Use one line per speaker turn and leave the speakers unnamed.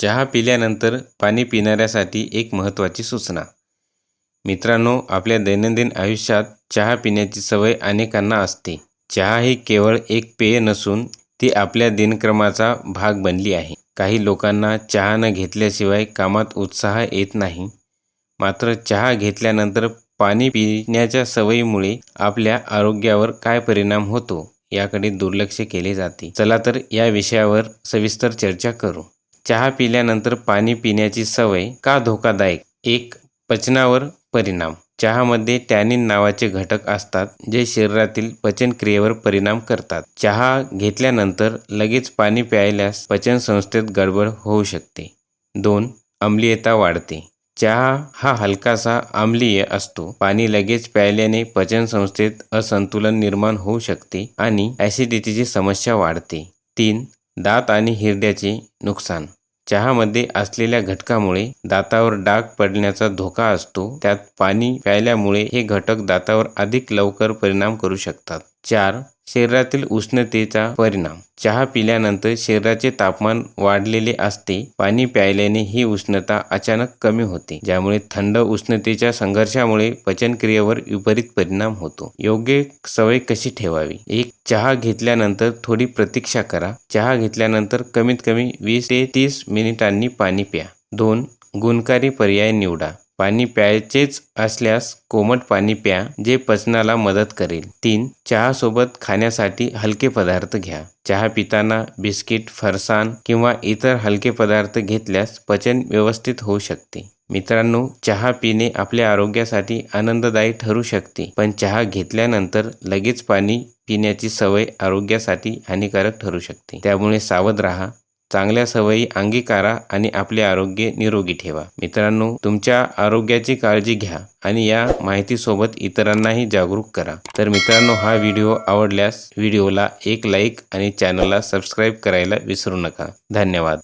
चहा पिल्यानंतर पाणी पिणाऱ्यासाठी एक महत्त्वाची सूचना. मित्रांनो आपल्या दैनंदिन आयुष्यात चहा पिण्याची सवय अनेकांना असते. चहा ही केवळ एक पेय नसून ती आपल्या दिनक्रमाचा भाग बनली आहे. काही लोकांना चहा न घेतल्याशिवाय कामात उत्साह येत नाही. मात्र चहा घेतल्यानंतर पाणी पिण्याच्या सवयीमुळे आपल्या आरोग्यावर काय परिणाम होतो याकडे दुर्लक्ष केले जाते. चला तर या विषयावर सविस्तर चर्चा करू. चहा पिल्यानंतर पाणी पिण्याची सवय का धोकादायक? एक पचनावर परिणाम. चहामध्ये टॅनिन नावाचे घटक असतात जे शरीरातील पचनक्रियेवर परिणाम करतात. चहा घेतल्यानंतर लगेच पाणी प्यायल्यास पचन संस्थेत गडबड होऊ शकते. दोन आम्लीयता वाढते. चहा हा हलकासा आम्लीय असतो. पाणी लगेच प्यायल्याने पचन संस्थेत असंतुलन निर्माण होऊ शकते आणि ॲसिडिटीची समस्या वाढते. तीन दात आणि हिरड्याचे नुकसान. चहामध्ये असलेल्या घटकामुळे दातावर डाग पडण्याचा धोका असतो. त्यात पाणी प्यायल्यामुळे हे घटक दातावर अधिक लवकर परिणाम करू शकतात. चार शरीरातील उष्णतेचा परिणाम. चहा पिल्यानंतर शरीराचे तापमान वाढलेले असते. पाणी प्यायल्याने ही उष्णता अचानक कमी होते ज्यामुळे थंड उष्णतेच्या संघर्षामुळे पचनक्रियेवर विपरीत परिणाम होतो. योग्य सवय कशी ठेवावी? एक चहा घेतल्यानंतर थोडी प्रतीक्षा करा. चहा घेतल्यानंतर कमीत कमी वीस ते तीस मिनिटांनी पाणी प्या. दोन गुणकारी पर्याय निवडा. पाणी प्यायचेच असल्यास कोमट पाणी प्या जे पचनाला मदत करेल. तीन चहासोबत खाण्यासाठी हलके पदार्थ घ्या. चहा पिताना बिस्किट फरसाण किंवा इतर हलके पदार्थ घेतल्यास पचन व्यवस्थित होऊ शकते. मित्रांनो चहा पिणे आपल्या आरोग्यासाठी आनंददायी ठरू शकते पण चहा घेतल्यानंतर लगेच पाणी पिण्याची सवय आरोग्यासाठी हानिकारक ठरू शकते. त्यामुळे सावध राहा. चांगल्या सवयी अंगीकारा आणि आपले आरोग्य निरोगी ठेवा. मित्रांनो तुमच्या आरोग्याची काळजी घ्या आणि या माहितीसोबत इतरांनाही जागरूक करा. तर मित्रांनो हा व्हिडिओ आवडल्यास व्हिडिओला एक लाईक आणि चॅनलला सबस्क्राईब करायला विसरू नका. धन्यवाद.